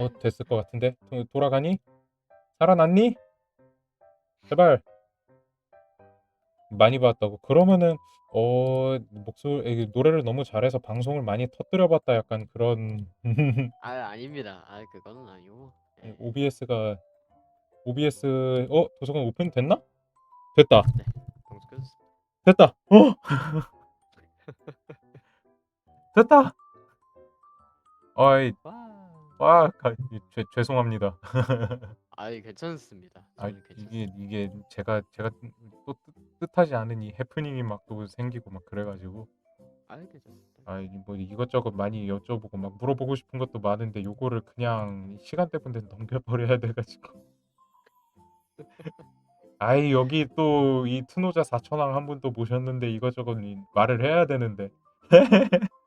어 됐을 것 같은데 도, 돌아가니? 살아났니? 제발 많이 봤다고 그러면은 어 목소리 노래를 너무 잘해서 방송을 많이 터뜨려봤다 약간 그런 아 아닙니다. 아 그거는 아니고. 예. OBS가 OBS 어 도서관 오픈 됐나? 됐다 네. 방송. 됐다 어 됐다 아이 와. 와 가, 죄, 죄송합니다 아이 괜찮습니다. 아 저는 괜찮습니다. 이게 이게 제가 제가 또 뜻, 뜻하지 않은 이 해프닝이 막 또 생기고 막 그래가지고 아이 괜찮습니다. 아, 이뭐 이것저것 많이 여쭤보고 막 물어보고 싶은 것도 많은데 요거를 그냥 시간 때문에 넘겨버려야 돼가지고. 아이 여기 또이 트노자 4천왕 한 분 또 모셨는데 이것저것 이 말을 해야 되는데.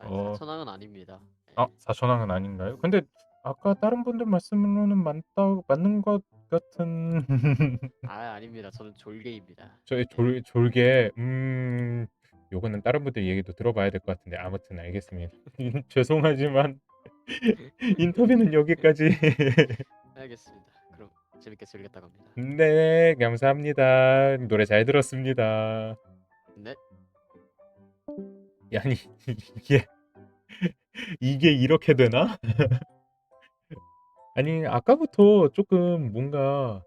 아, 어. 사천왕은 아닙니다. 예. 아, 4천왕은 아닌가요? 근데 아까 다른 분들 말씀으로는 맞다 맞는 것 같은. 아 아닙니다. 저는 졸개입니다. 저의 졸 졸개 음 요거는 다른 분들 얘기도 들어봐야 될 것 같은데 아무튼 알겠습니다. 죄송하지만 인터뷰는 여기까지. 알겠습니다. 그럼 재밌게 즐겼다 갑니다. 네, 감사합니다. 노래 잘 들었습니다. 네. 아니 이게 이게 이렇게 되나? 아니 아까부터 조금 뭔가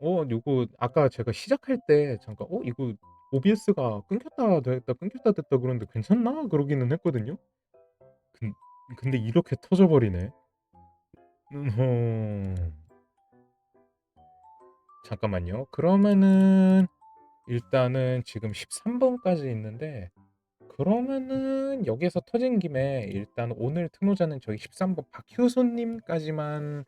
어 요거 아까 제가 시작할 때 잠깐 어 이거 OBS가 끊겼다 됐다 끊겼다 됐다 그러는데 괜찮나? 그러기는 했거든요. 근, 근데 이렇게 터져버리네. 음흠. 잠깐만요. 그러면은 일단은 지금 13번까지 있는데 그러면은 여기서 터진 김에 일단 오늘 특노자는 저희 13번 박효손님까지만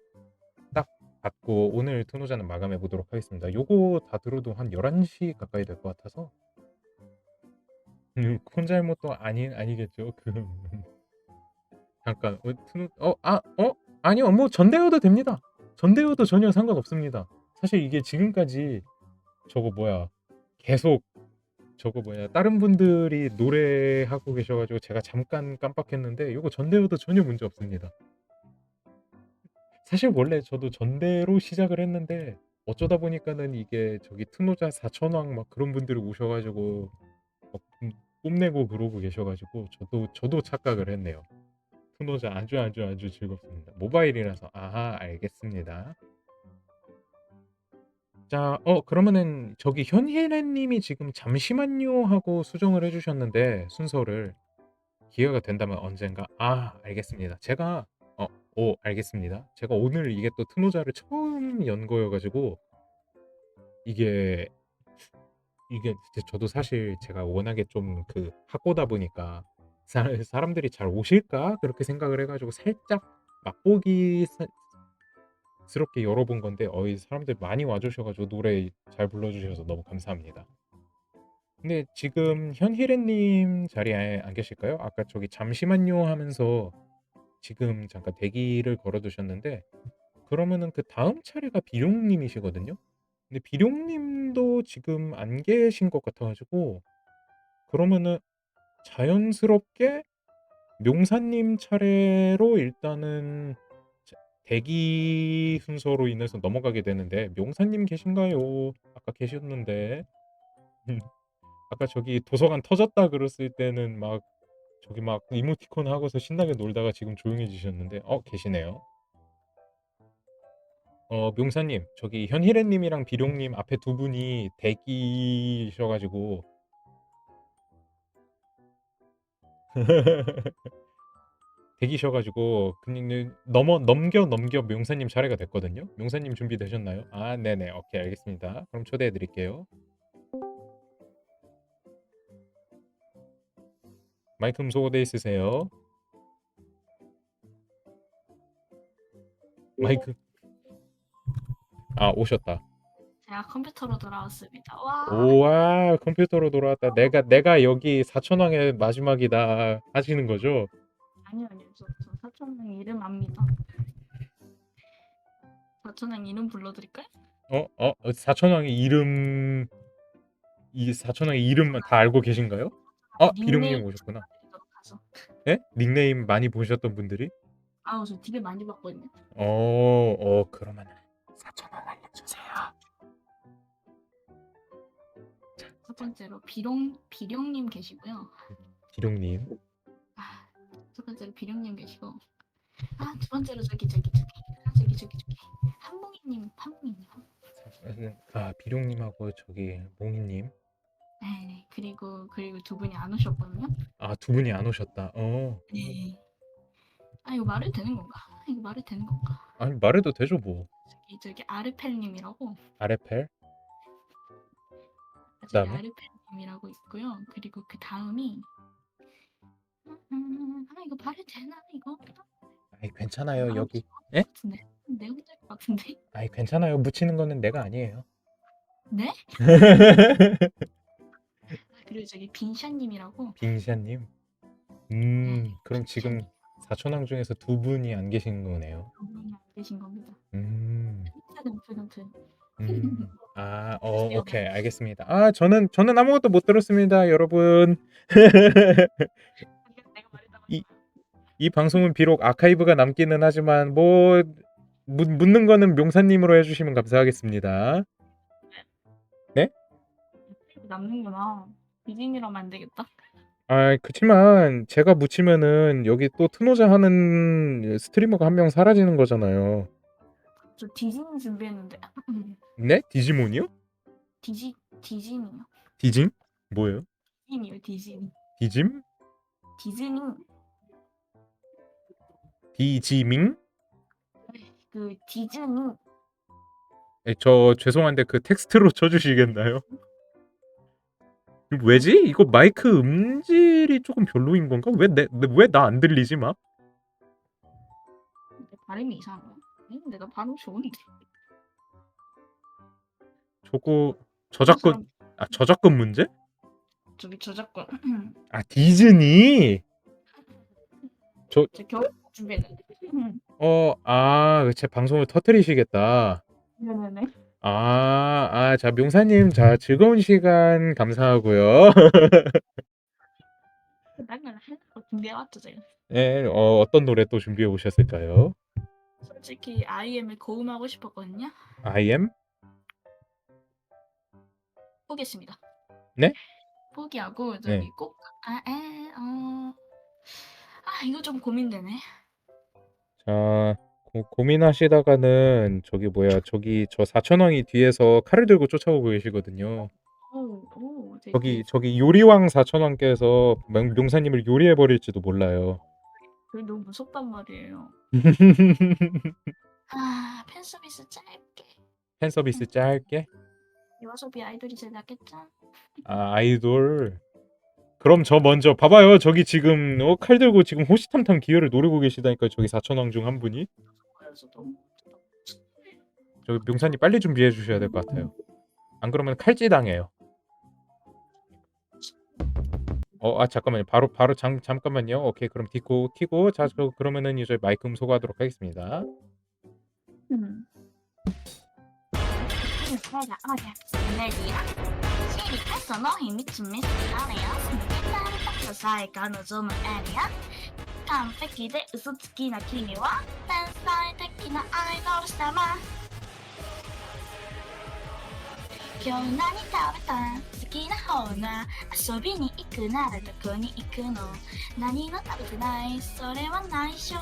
딱 받고 오늘 특노자는 마감해 보도록 하겠습니다. 요거 다 들어도 한 11시 가까이 될 것 같아서 음, 콘 잘못도 아니 아니겠죠. 그 잠깐 어, 특노 어아 어? 아니요 뭐 전대여도 됩니다. 전대여도 전혀 상관없습니다. 사실 이게 지금까지 저거 뭐야 계속 저거 뭐냐 다른 분들이 노래하고 계셔가지고 제가 잠깐 깜빡했는데 이거 전대여도 전혀 문제 없습니다. 사실 원래 저도 전대로 시작을 했는데 어쩌다 보니까는 이게 저기 특노자 4천왕 막 그런 분들이 오셔가지고 뽐내고 그러고 계셔가지고 저도 저도 착각을 했네요. 특노자 아주 아주 아주 즐겁습니다. 모바일이라서 아하 알겠습니다. 자, 어 그러면은 저기 현희래 님이 지금 잠시만요 하고 수정을 해 주셨는데 순서를 기회가 된다면 언젠가 아 알겠습니다. 제가 어, 오 알겠습니다. 제가 오늘 이게 또 트노자를 처음 연 거여 가지고 이게 이게 이제 저도 사실 제가 워낙에 좀 그 학고다 보니까 사, 사람들이 잘 오실까 그렇게 생각을 해 가지고 살짝 맛보기 사- 스럽게 열어본 건데 어이 사람들 많이 와주셔가지고 노래 잘 불러주셔서 너무 감사합니다. 근데 지금 현희래님 자리에 안 계실까요? 아까 저기 잠시만요 하면서 지금 잠깐 대기를 걸어두셨는데 그러면은 그 다음 차례가 비룡님이시거든요. 근데 비룡님도 지금 안 계신 것 같아가지고 그러면은 자연스럽게 명사님 차례로 일단은 자- 대기 순서로 인해서 넘어가게 되는데 명사님 계신가요? 아까 계셨는데 아까 저기 도서관 터졌다 그랬을 때는 막 저기 막 이모티콘 하고서 신나게 놀다가 지금 조용해지셨는데 어 계시네요. 어 명사님 저기 현희래님이랑 비룡님 앞에 두 분이 대기셔가지고 대기셔가지고 그냥 넘어 넘겨 넘겨 명사님 차례가 됐거든요. 명사님 준비되셨나요? 아 네네 오케이 알겠습니다. 그럼 초대해 드릴게요. 마이크 음소거돼 있으세요. 마이크 아 오셨다. 제가 컴퓨터로 돌아왔습니다. 와. 오와 컴퓨터로 돌아왔다. 내가 내가 여기 사천왕의 마지막이다 하시는 거죠? 아니요, 아니요. 저, 저 사촌형 이름 압니다. 사촌형 이름 불러드릴까요? 어? 어? 어, 사천왕의 이름 이 사천왕의 이름만 다 알고 계신가요? 어 닉네임 비룡님 오셨구나. 예? 닉네임 많이 보셨던 분들이? 아우 저 되게 많이 봤거든요. 어, 어 그러면 4천 원 알려주세요. 첫 번째로 비룡 비룡님 계시고요. 기룡님. 아, 첫 번째로 비룡님 계시고 아 두 번째로 저기 저기 저기 아, 저기 저기 저기 한몽이님 한몽이님 아 비룡님하고 저기 몽이님. 네네 그리고 그리고 두 분이 안 오셨거든요. 아 두 분이 안 오셨다. 어. 네. 아 이거 말해도 되는 건가? 아, 이거 말해도 되는 건가? 아니 말해도 되죠 뭐. 저기 저기 아르펠님이라고 아레펠. 저기 그다음에? 아르펠님이라고 있고요. 그리고 그 다음이 음, 아 이거 말해도 되나 이거? 아이 괜찮아요 아, 여기. 것 같은데 내 혼자일 것 같은데 아이 괜찮아요 묻히는 거는 내가 아니에요. 네? 아, 그리고 저기 빈샤님이라고 빙샤님. 음 그럼 지금 4천왕 중에서 두 분이 안 계신 거네요. 안 계신 겁니다. 음. 든든 음. 아, 어, 오케이, 알겠습니다. 아, 저는 저는 아무것도 못 들었습니다, 여러분. 이- 이 방송은 비록 아카이브가 남기는 하지만 뭐 묻, 묻는 거는 명사님으로 해주시면 감사하겠습니다. 남는구나. 비진이라면 안 되겠다. 아, 그치만 제가 묻히면은 여기 또 트노자 하는 스트리머가 한 명 사라지는 거잖아요. 저 디즈니 준비했는데 네? 디지몬이요? 디지 디즈니요. 디징? 뭐예요? 디즈니요 디즈니. 디짐? 디즈니 디지밍? 그 디즈니 예, 저 죄송한데 그 텍스트로 쳐주시겠나요? 이거 왜지? 이거 마이크 음질이 조금 별로인 건가? 왜내왜 나 안 들리지 막? 내 발음이 이상한가? 아니, 내가 발음 좋은데. 저거 저작권 아 저작권 문제? 저기 저작권. 아 디즈니 저 겨울 준비했는데. 어아 제 방송을 터트리시겠다 네네네. 아, 아, 자, 명사님, 자, 즐거운 시간 감사하고요. 나는 하려고 준비해왔죠 제가. 네, 어, 어떤 노래 또 준비해 오셨을까요? 솔직히 IM을 고음하고 싶었거든요. I am? 포기했습니다. 네? 포기하고 저기 네. 꼭 아, 에, 어. 아, 이거 좀 고민되네. 자, 고, 고민하시다가는 저기 뭐야, 저기 저 사천왕이 뒤에서 칼을 들고 쫓아오고 계시거든요. 오, 오, 되게 저기 저기 요리왕 사천왕께서 명, 명사님을 요리해 버릴지도 몰라요. 그게 너무 무섭단 말이에요. 아, 팬 서비스 짧게. 팬 서비스 짧게. 요아소비 아이돌이 제일 낫겠죠? 아, 아이돌. 그럼 저 먼저 봐봐요. 저기 지금 어, 칼 들고 지금 호시탐탐 기회를 노리고 계시다니까 저기 사천왕 중 한 분이. 저기 명사님 빨리 준비해 주셔야 될 것 같아요. 안 그러면 칼찌 당해요. 어, 아 잠깐만요. 바로 바로 잠 잠깐만요. 오케이, 그럼 딛고 키고 자, 저 그러면은 이제 마이크 음소거하도록 하겠습니다. 음. リカの秘密ミのエリア完璧で嘘つきな君は天才的なアイドル様今日何食べた好きな方が遊びに行くならどこに行くの？何の食べてない。それは内緒。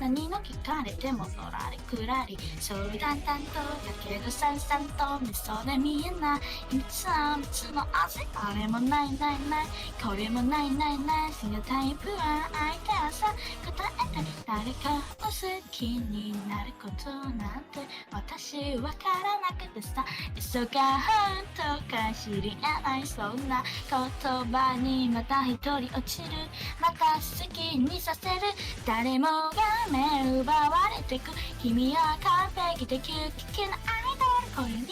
何の聞かれてものらりくらりそう淡々とだけどさんさんと。目そで見えな。い秘密は別の味あれもないないない。これもないないない。好きなタイプは相手はさ誰かを好きになることなんて私わからなくてさ。嘘が本当か知り得ないそんな言葉にまた一人落ちる。また好きにさせる。誰もが目奪われてく。君は完璧で究極なアイドル恋に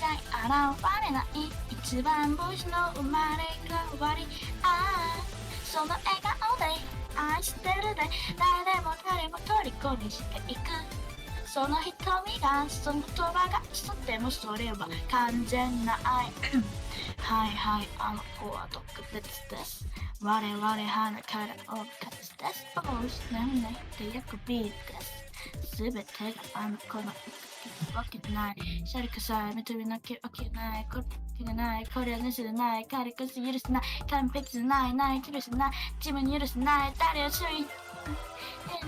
じゃ現れない一番星の生まれ変わり。ああその笑顔で愛してるで誰も誰も虜にしていく。その瞳がその言葉が嘘でもそれは完全な愛。はいはいあの子は特別です。我々花からを勝つです。少し眠れてヤクビーです。すべてがあの子のわけない。シャリクさえ認めなきゃわけない。これがないこれは盗れない。彼こそ許せない完璧じゃないない許せない自分に許せない。誰を注意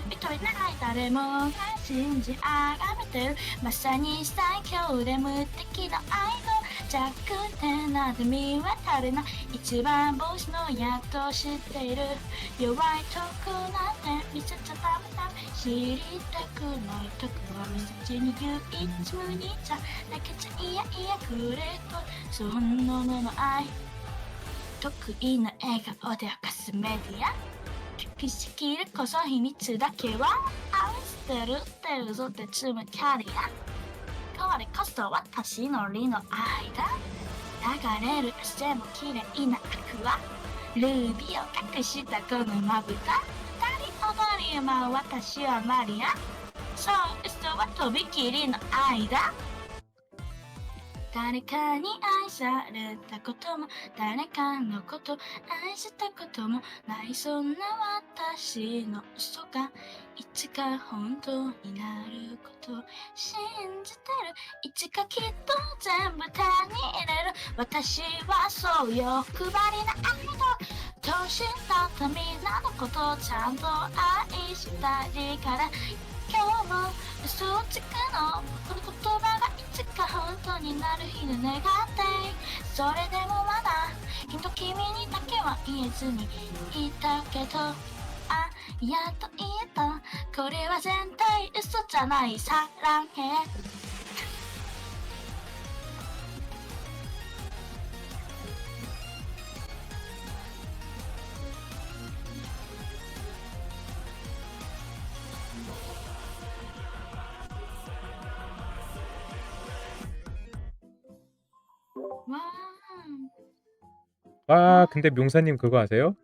認めない誰もが信じあがめてる。まさに最強で無敵の愛の弱点など見渡れな一番星のやっと知っている。弱いとこなんて見せちゃダメだ。知りたくないとこは見せちに唯一無二じゃなきゃちゃいやいやくれと。そんなのの愛。得意な笑顔で明かすメディア。隠しきるこそ秘密だけは。愛してるって嘘で積むキャリア。これこそ私の理の間。流れる汗も綺麗なアクアルビーを隠したこのまぶた二人踊り舞う私はマリア。そう嘘はとびきりの間。誰かに愛されたことも誰かのこと愛したこともないそんな私の嘘がいつか本当になること信じてる。いつかきっと全部手に入れる。私はそう欲張りな愛の年だったみんなのことをちゃんと愛したいから。今日も嘘をつくの。になる日で願ってそれでもまだきっと君にだけは言えずにいたけど。あやっと言えた。これは絶対嘘じゃない。さらへ 아 근데 명사님 그거 아세요?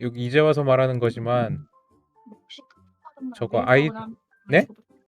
여기 이제 와서 말하는 거지만 혹시 저거 아이- 네?